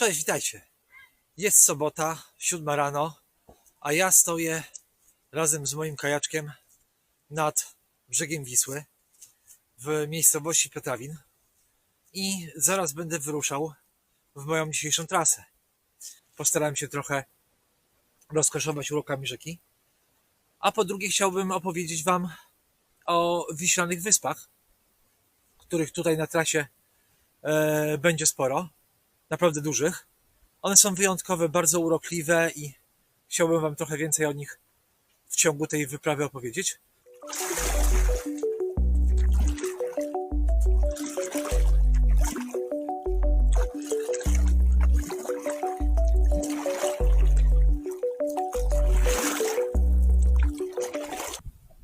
Cześć, witajcie. Jest sobota, siódma rano, a ja stoję razem z moim kajaczkiem nad brzegiem Wisły w miejscowości Piotrawin i zaraz będę wyruszał w moją dzisiejszą trasę. Postarałem się trochę rozkoszować urokami rzeki, a po drugie chciałbym opowiedzieć Wam o wiślanych wyspach, których tutaj na trasie e, będzie sporo naprawdę dużych. One są wyjątkowe, bardzo urokliwe i chciałbym Wam trochę więcej o nich w ciągu tej wyprawy opowiedzieć.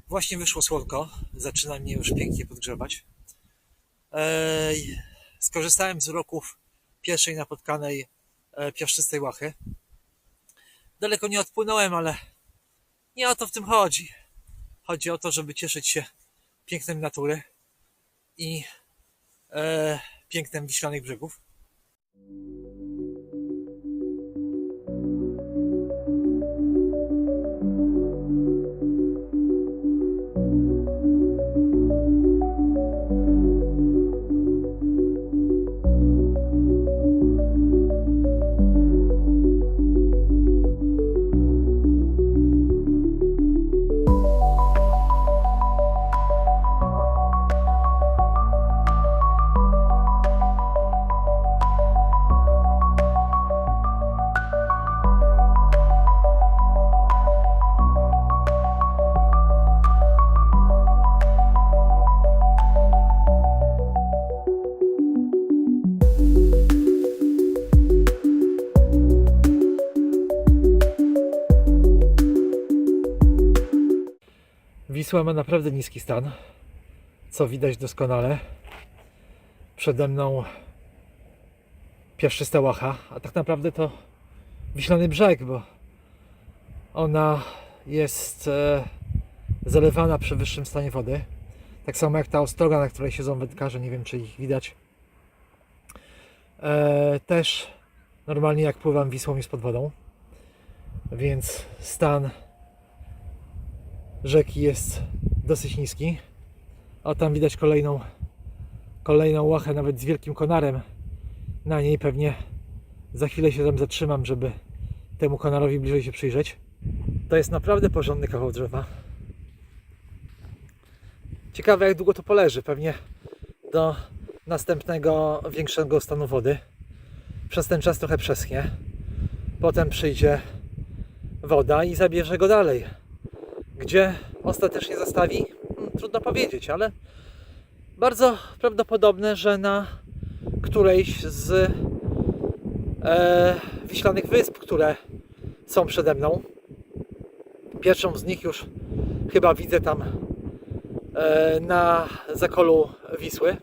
Właśnie wyszło słonko, zaczyna mnie już pięknie podgrzewać. Skorzystałem z uroków pierwszej napotkanej e, piaszczystej łachy. Daleko nie odpłynąłem, ale nie o to w tym chodzi. Chodzi o to, żeby cieszyć się pięknem natury i e, pięknem wiślanych brzegów. Wisła ma naprawdę niski stan, co widać doskonale. Przede mną piaszczysta łacha, a tak naprawdę to wiślany brzeg, bo ona jest e, zalewana przy wyższym stanie wody. Tak samo jak ta ostroga, na której siedzą wędkarze, nie wiem czy ich widać. E, też normalnie jak pływam Wisłą jest pod wodą, więc stan rzeki jest dosyć niski. O tam widać kolejną kolejną łachę nawet z wielkim konarem na niej pewnie za chwilę się tam zatrzymam, żeby temu konarowi bliżej się przyjrzeć. To jest naprawdę porządny kawał drzewa. Ciekawe jak długo to poleży, pewnie do następnego większego stanu wody. Przez ten czas trochę przeschnie. Potem przyjdzie woda i zabierze go dalej. Gdzie ostatecznie zostawi? Hmm, Trudno powiedzieć, ale bardzo prawdopodobne, że na którejś z e, wiślanych wysp, które są przede mną. Pierwszą z nich już chyba widzę tam e, na zakolu Wisły.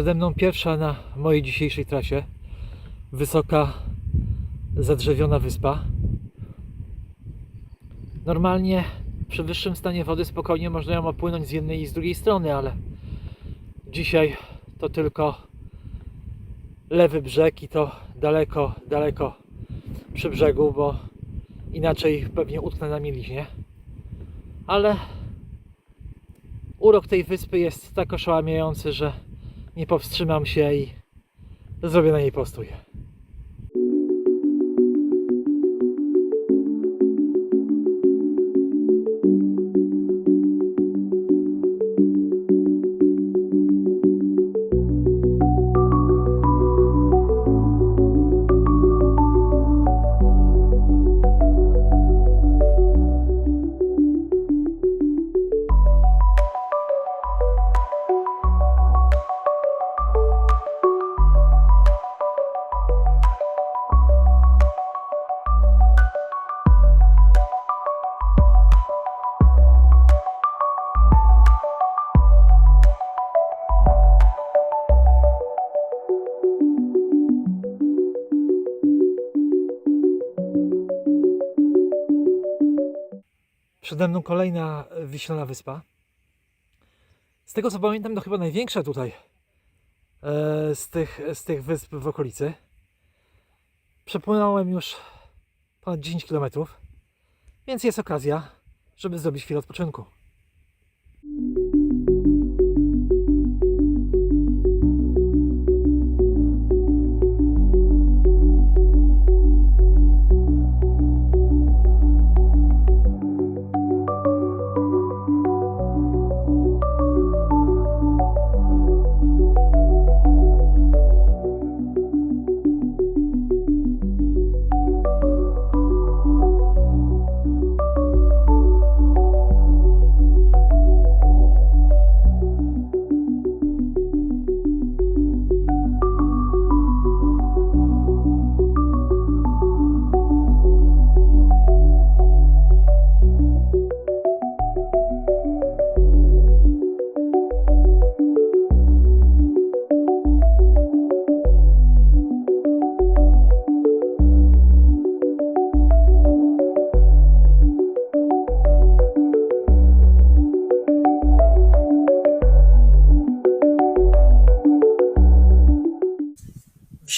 Przede mną pierwsza na mojej dzisiejszej trasie wysoka, zadrzewiona wyspa. Normalnie przy wyższym stanie wody spokojnie można ją opłynąć z jednej i z drugiej strony, ale dzisiaj to tylko lewy brzeg i to daleko, daleko przy brzegu, bo inaczej pewnie utknę na mieliźnie. Ale urok tej wyspy jest tak oszałamiający, że nie powstrzymam się i zrobię na niej postój. Przede mną kolejna e, wiślana wyspa. Z tego co pamiętam, to chyba największa tutaj e, z tych, z tych wysp w okolicy. Przepłynąłem już ponad 10 km, więc jest okazja, żeby zrobić chwilę odpoczynku.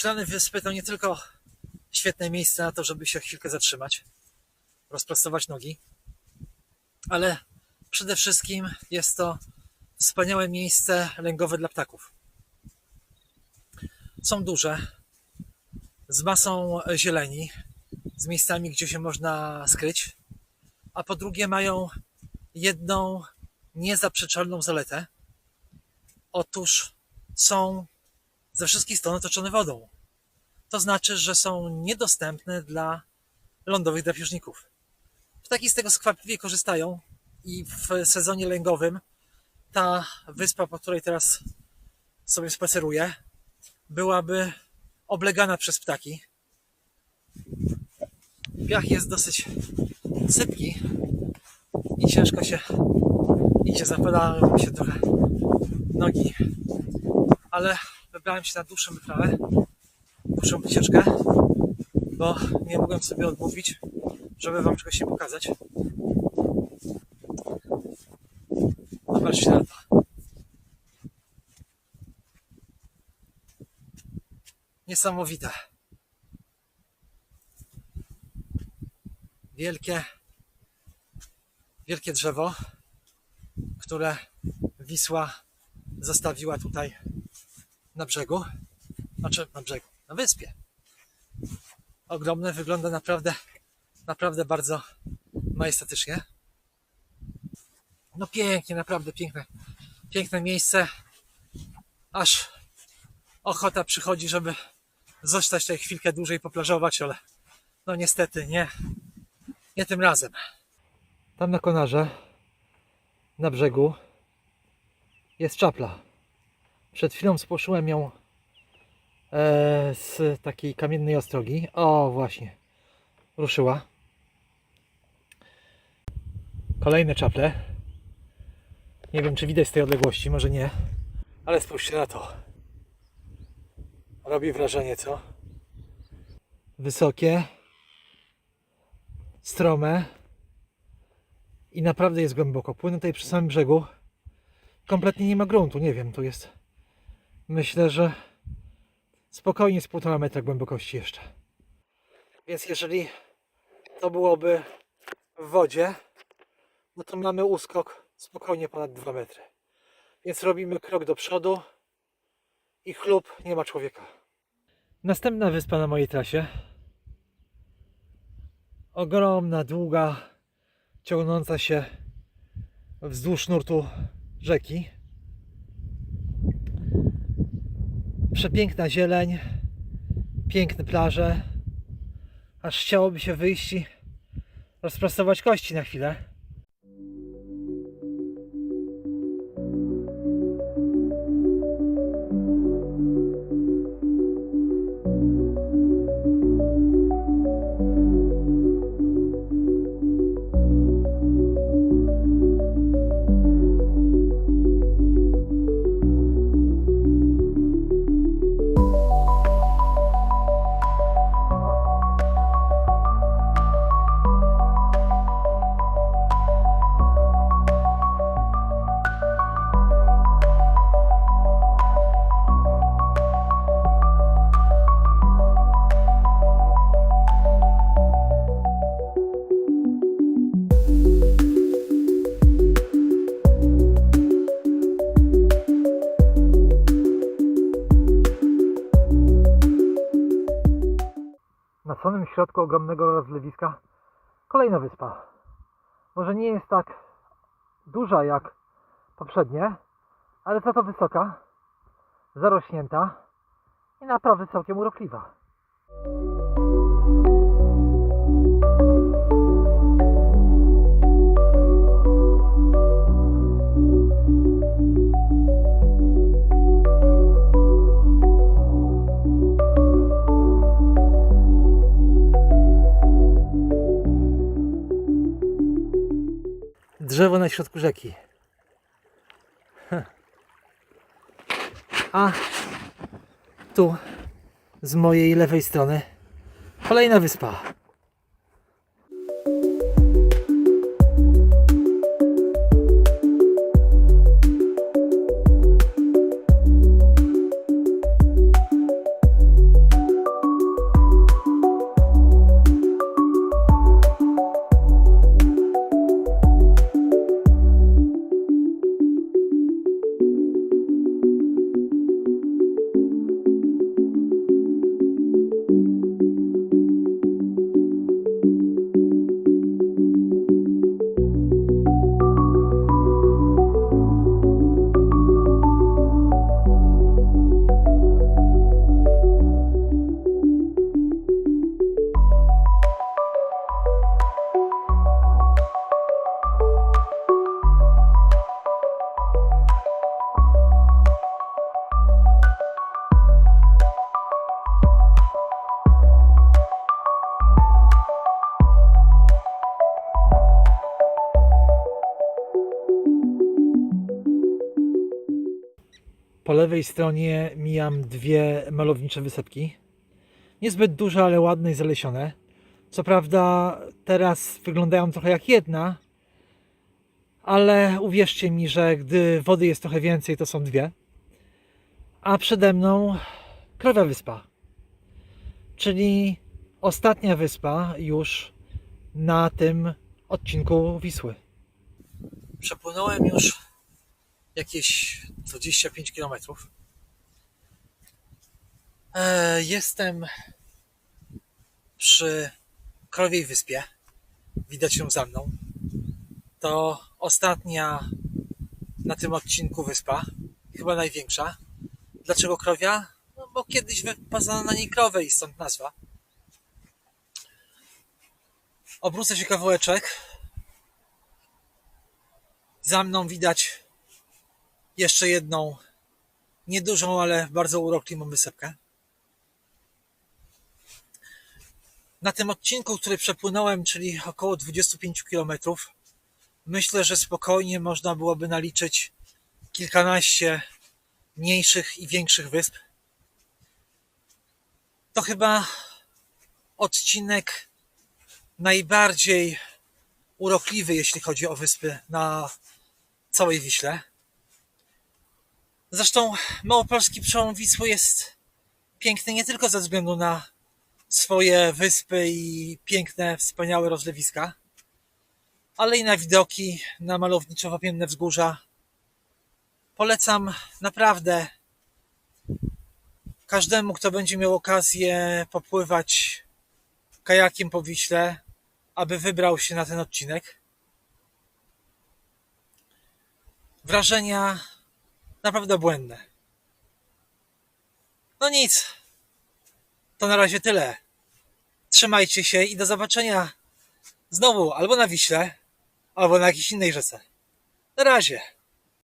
Wiślane Wyspy to nie tylko świetne miejsce na to, żeby się chwilkę zatrzymać, rozprostować nogi, ale przede wszystkim jest to wspaniałe miejsce lęgowe dla ptaków. Są duże, z masą zieleni, z miejscami, gdzie się można skryć, a po drugie mają jedną niezaprzeczalną zaletę. Otóż są ze wszystkich stron otoczone wodą. To znaczy, że są niedostępne dla lądowych drapieżników. Ptaki z tego skwapliwie korzystają i w sezonie lęgowym ta wyspa, po której teraz sobie spaceruję, byłaby oblegana przez ptaki. Piach jest dosyć sypki i ciężko się idzie, zapadały mi się trochę nogi, ale wybrałem się na dłuższą wyprawę, dłuższą wycieczkę, bo nie mogłem sobie odmówić, żeby wam czegoś się pokazać. Zobaczcie na to. Niesamowite. Wielkie, wielkie drzewo, które Wisła zostawiła tutaj na brzegu, znaczy na brzegu, na wyspie. Ogromne, wygląda naprawdę, naprawdę bardzo majestatycznie. No pięknie, naprawdę piękne, piękne miejsce. Aż ochota przychodzi, żeby zostać tutaj chwilkę dłużej poplażować, ale no niestety nie, nie tym razem. Tam na konarze, na brzegu jest czapla. Przed chwilą spłoszyłem ją z takiej kamiennej ostrogi. O, właśnie. Ruszyła. Kolejne czaple. Nie wiem, czy widać z tej odległości, może nie. Ale spójrzcie na to. Robi wrażenie, co? Wysokie. Strome. I naprawdę jest głęboko. Płynę tutaj przy samym brzegu. Kompletnie nie ma gruntu, nie wiem, tu jest myślę, że spokojnie z półtora metra głębokości jeszcze. Więc jeżeli to byłoby w wodzie, no to mamy uskok spokojnie ponad 2 metry. Więc robimy krok do przodu i chlub, nie ma człowieka. Następna wyspa na mojej trasie. Ogromna, długa, ciągnąca się wzdłuż nurtu rzeki. Przepiękna zieleń, piękne plaże. Aż chciałoby się wyjść i rozprostować kości na chwilę. Samym środku ogromnego rozlewiska kolejna wyspa. Może nie jest tak duża jak poprzednie, ale za to wysoka, zarośnięta i naprawdę całkiem urokliwa. Drzewo na środku rzeki. A tu z mojej lewej strony kolejna wyspa. Po lewej stronie mijam dwie malownicze wysepki. Niezbyt duże, ale ładne i zalesione. Co prawda teraz wyglądają trochę jak jedna, ale uwierzcie mi, że gdy wody jest trochę więcej, to są dwie. A przede mną Krowia Wyspa, czyli ostatnia wyspa już na tym odcinku Wisły. Przepłynąłem już jakieś 25 km. E, jestem przy Krowiej Wyspie. Widać ją za mną. To ostatnia na tym odcinku wyspa. Chyba największa. Dlaczego krowia? No bo kiedyś wypasano na niej krowę i stąd nazwa. Obrócę się kawałeczek. Za mną widać jeszcze jedną niedużą, ale bardzo urokliwą wysepkę. Na tym odcinku, który przepłynąłem, czyli około 25 km, myślę, że spokojnie można byłoby naliczyć kilkanaście mniejszych i większych wysp. To chyba odcinek najbardziej urokliwy, jeśli chodzi o wyspy na całej Wiśle. Zresztą małopolski przełom Wisły jest piękny nie tylko ze względu na swoje wyspy i piękne, wspaniałe rozlewiska, ale i na widoki, na malowniczo-wapienne wzgórza. Polecam naprawdę każdemu, kto będzie miał okazję popływać kajakiem po Wiśle, aby wybrał się na ten odcinek. Wrażenia naprawdę błędne. No nic. To na razie tyle. Trzymajcie się i do zobaczenia znowu albo na Wiśle, albo na jakiejś innej rzece. Na razie.